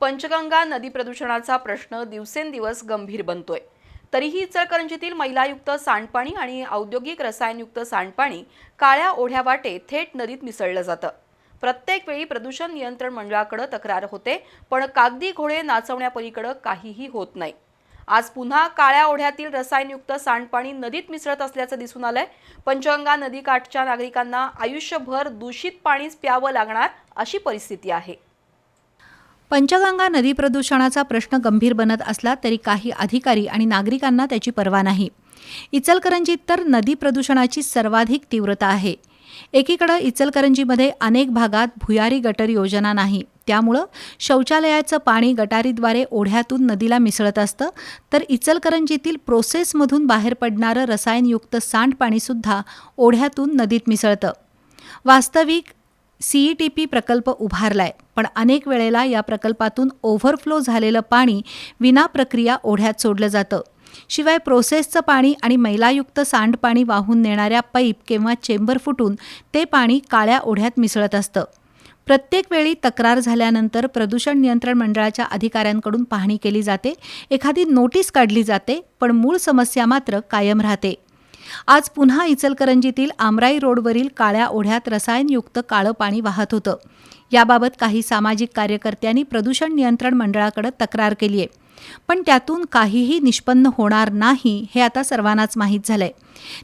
पंचगंगा नदी प्रदूषणाचा प्रश्न दिवसेंदिवस गंभीर बनतोय. तरीही इचलकरंजीतील मैलायुक्त सांडपाणी आणि औद्योगिक रसायनयुक्त सांडपाणी काळ्या ओढ्या वाटे थेट नदीत मिसळलं जातं. प्रत्येक वेळी प्रदूषण नियंत्रण मंडळाकडे तक्रार होते पण कागदी घोडे नाचवण्यापलीकडे काहीही होत नाही. आज पुन्हा काळ्या ओढ्यातील रसायनयुक्त सांडपाणी नदीत मिसळत असल्याचं दिसून आलंय. पंचगंगा नदीकाठच्या नागरिकांना आयुष्यभर दूषित पाणीच प्यावं लागणार अशी परिस्थिती आहे. पंचगंगा नदी प्रदूषणाचा प्रश्न गंभीर बनत असला तरी काही अधिकारी आणि नागरिकांना त्याची पर्वा नाही. इचलकरंजीत तर नदी प्रदूषणाची सर्वाधिक तीव्रता आहे. एकीकडं इचलकरंजीमध्ये अनेक भागात भुयारी गटर योजना नाही. त्यामुळं शौचालयाचं पाणी गटारीद्वारे ओढ्यातून नदीला मिसळत असतं. तर इचलकरंजीतील प्रोसेसमधून बाहेर पडणारं रसायनयुक्त सांडपाणीसुद्धा ओढ्यातून नदीत मिसळतं. वास्तविक सीईटीपी प्रकल्प उभारलाय. पण अनेक वेळेला या प्रकल्पातून ओव्हरफ्लो झालेलं पाणी विना प्रक्रिया ओढ्यात सोडलं जातं. शिवाय प्रोसेसचं पाणी आणि मैलायुक्त सांडपाणी वाहून नेणाऱ्या पाईप किंवा चेंबर फुटून ते पाणी काळ्या ओढ्यात मिसळत असतं. प्रत्येक वेळी तक्रार झाल्यानंतर प्रदूषण नियंत्रण मंडळाच्या अधिकाऱ्यांकडून पाहणी केली जाते. एखादी नोटीस काढली जाते पण मूळ समस्या मात्र कायम राहते. आज पुन्हा इचलकरंजीतील आमराई रोडवरील काळ्या ओढ्यात रसायनयुक्त काळं पाणी वाहत होतं. याबाबत काही सामाजिक कार्यकर्त्यांनी प्रदूषण नियंत्रण मंडळाकडे तक्रार केली आहे पण त्यातून काहीही निष्पन्न होणार नाही हे आता सर्वांनाच माहीत झालंय.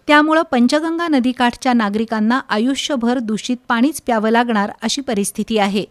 त्यामुळं पंचगंगा नदीकाठच्या नागरिकांना आयुष्यभर दूषित पाणीच प्यावं लागणार अशी परिस्थिती आहे.